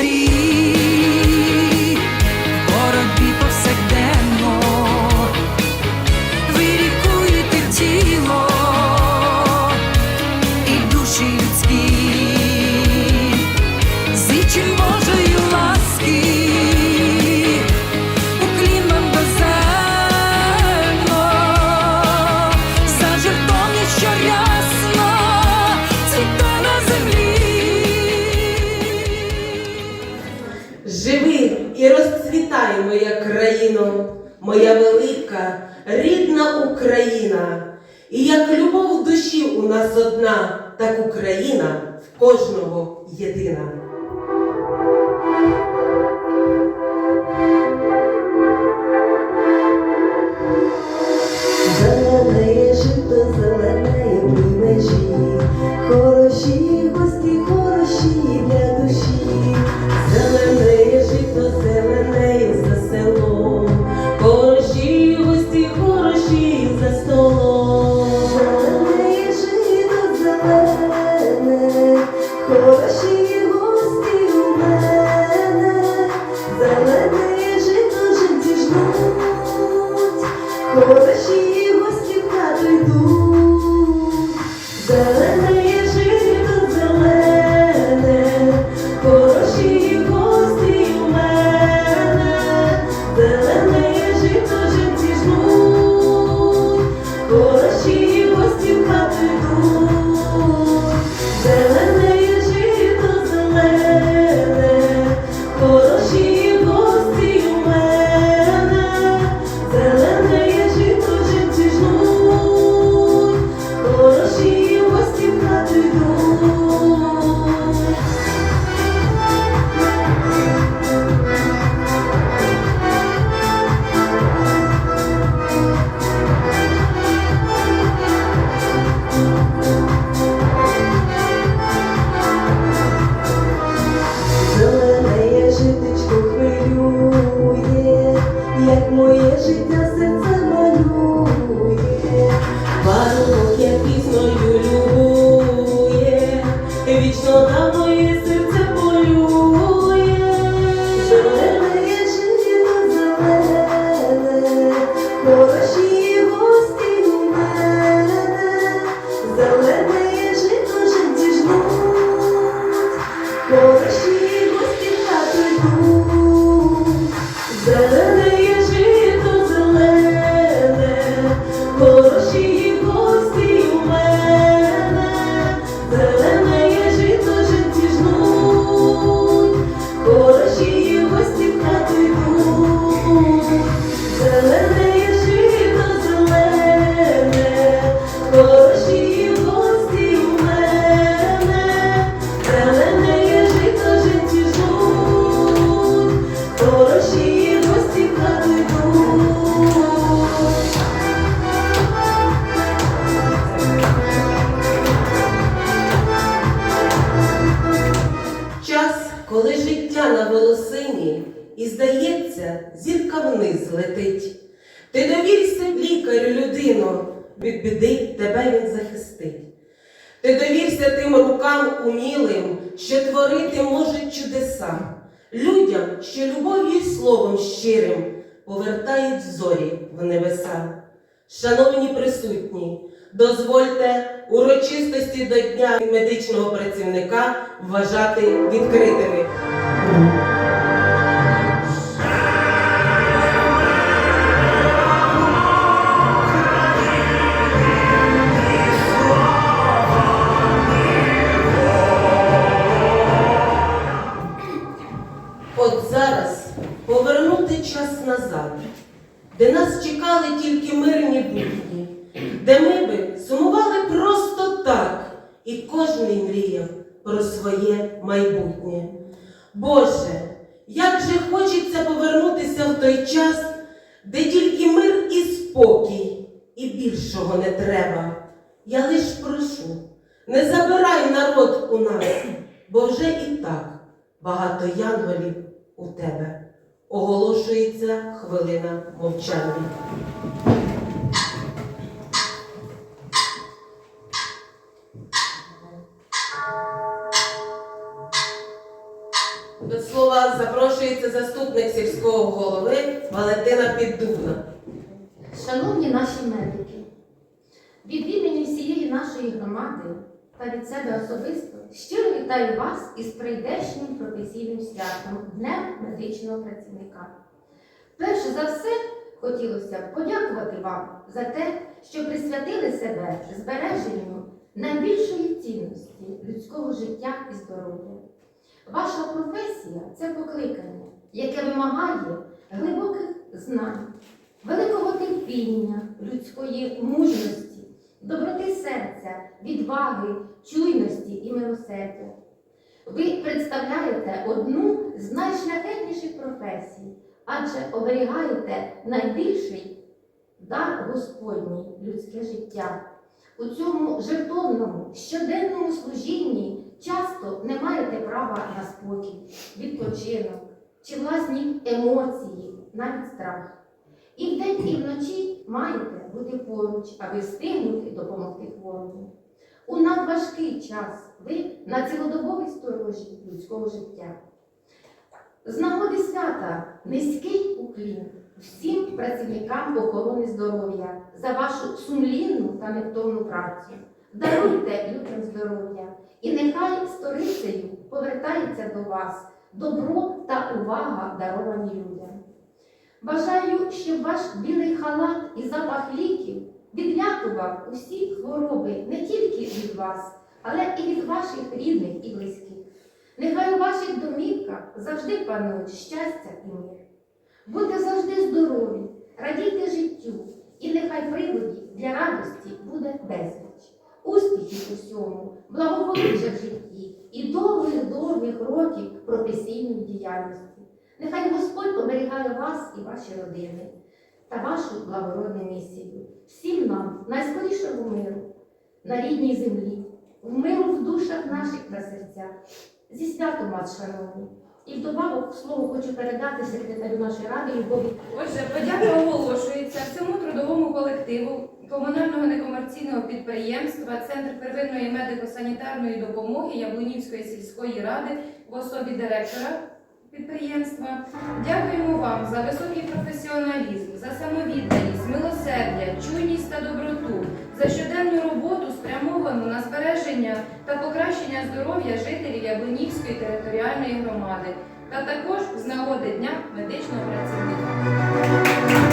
somebody і розцвітай, моя країно, моя велика, рідна Україна. І як любов в душі у нас одна, так Україна в кожного єдина. Ти довівся тим рукам умілим, що творити можуть чудеса, людям, що любов'ю і словом щирим повертають зорі в небеса. Шановні присутні, дозвольте урочистості до Дня медичного працівника вважати відкритими. бо вже і так багато янголів у тебе. Оголошується хвилина мовчання. До слова запрошується заступник сільського голови Валентина Піддубна. Шановні наші медики, від імені всієї нашої громади та від себе особисто щиро вітаю вас із прийдешнім професійним святом Днем медичного працівника. Перше за все хотілося б подякувати вам за те, що присвятили себе збереженню найбільшої цінності людського життя і здоров'я. Ваша професія це покликання, яке вимагає глибоких знань, великого терпіння, людської мужності, доброти серця, відваги, чуйності і милосердя. Ви представляєте одну з найшляхетніших професій, адже оберігаєте найбільший дар Господній людське життя. У цьому жертовному щоденному служінні часто не маєте права на спокій, відпочинок чи власні емоції, навіть страх. І вдень, і вночі маєте бути поруч, аби встигнути допомогти хворому. У надважкий час ви на цілодобовій сторожі людського життя. З нагоди свята низький уклін всім працівникам охорони здоров'я за вашу сумлінну та невтомну працю. Даруйте людям здоров'я, і нехай сторицею повертається до вас добро та увага, даровані людям. Бажаю, щоб ваш білий халат і запах ліків відлякував усі хвороби не тільки від вас, але і від ваших рідних і близьких. Нехай у ваших домівках завжди панують щастя і мир. Будьте завжди здорові, радійте життю, і нехай приводів для радості буде безліч. Успіхів у всьому, благополуччя в житті і довгих-довгих років професійної діяльності. Нехай Господь оберігає вас і ваші родини та вашу благородну місію. Всім нам найскорішого миру на рідній землі, в миру в душах наших та серцях. Зі святом вас, шановні. І вдобавок слово хочу передати секретарю нашої ради Любові Отже, подяка оголошується всьому трудовому колективу комунального некомерційного підприємства Центр первинної медико-санітарної допомоги Яблунівської сільської ради в особі директора підприємства. Дякуємо вам за високий професіоналізм, за самовідданість, милосердя, чуйність та доброту, за щоденну роботу, спрямовану на збереження та покращення здоров'я жителів Яблунівської територіальної громади, та також з нагоди Дня медичного працівника.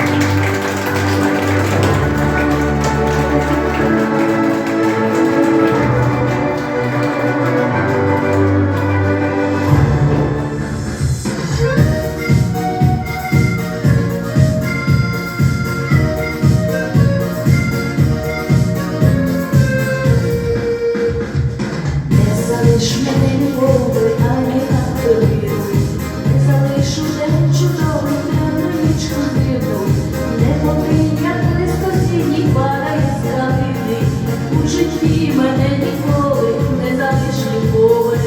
житті мене ніколи не залиш ніколи,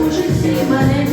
у житті мене.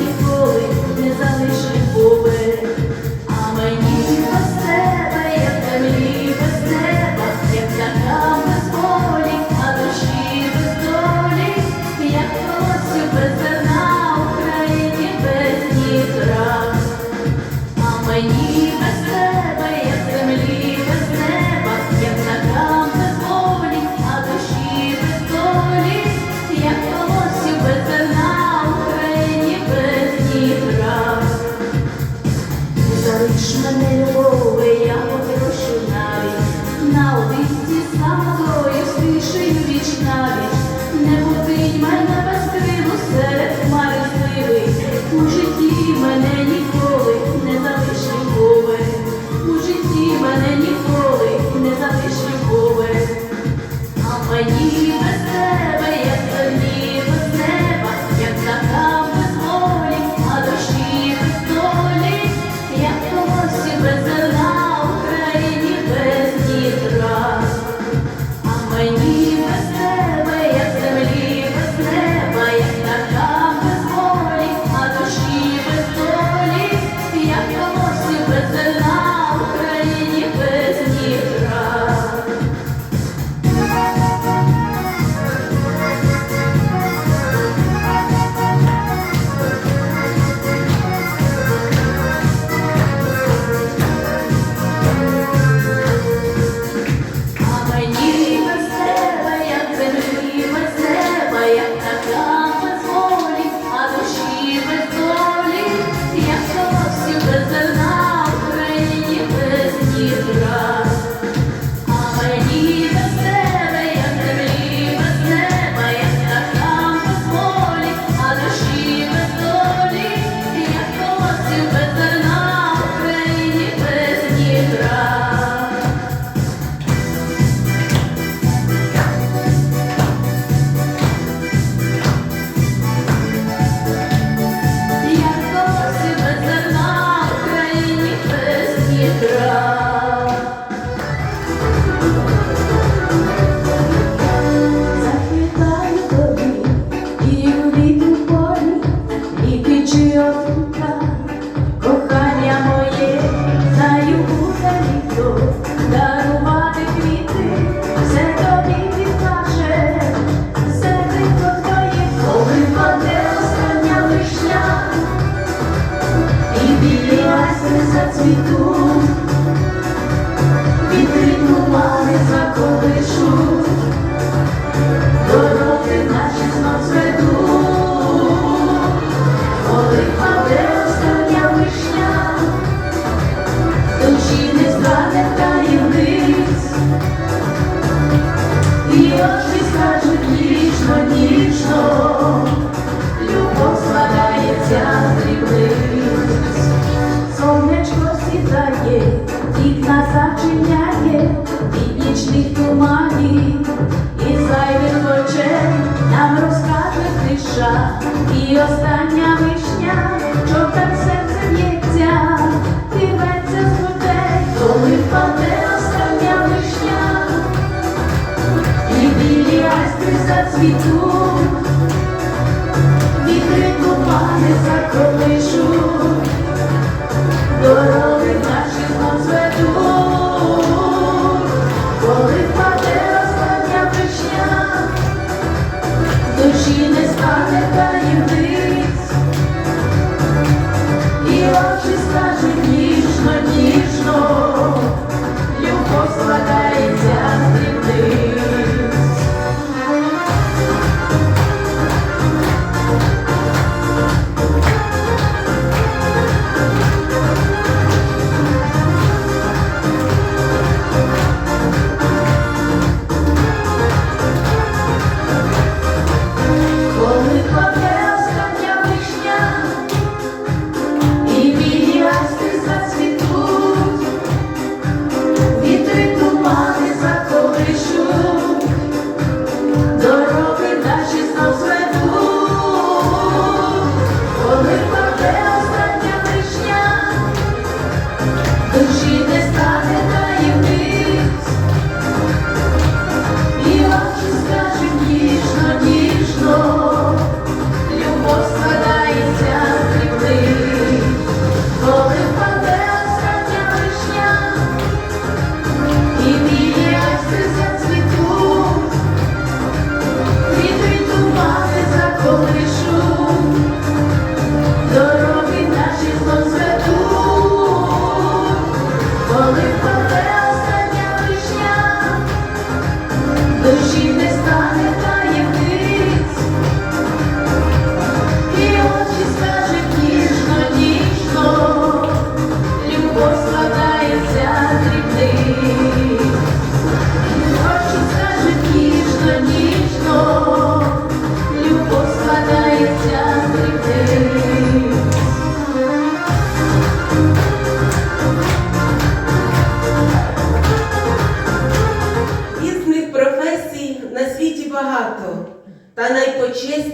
зацвіту, вітри тупани заколишу.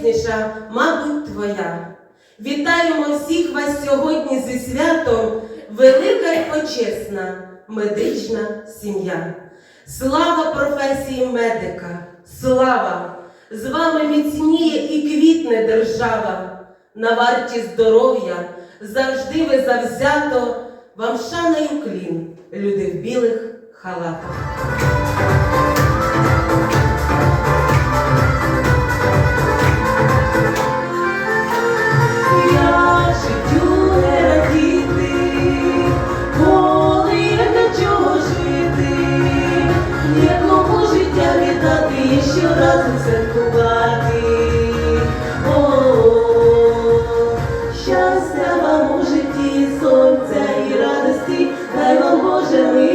Пречесніша, мабуть, Твоя. Вітаємо всіх вас сьогодні зі святом, велика й почесна медична сім'я. Слава професії медика, слава! З вами міцніє і квітне держава. На варті здоров'я завжди ви завзято, вам шана й уклін, люди в білих халатах. разом -о. щастя вам у житті, сонця і радості, дай вам Боже ми.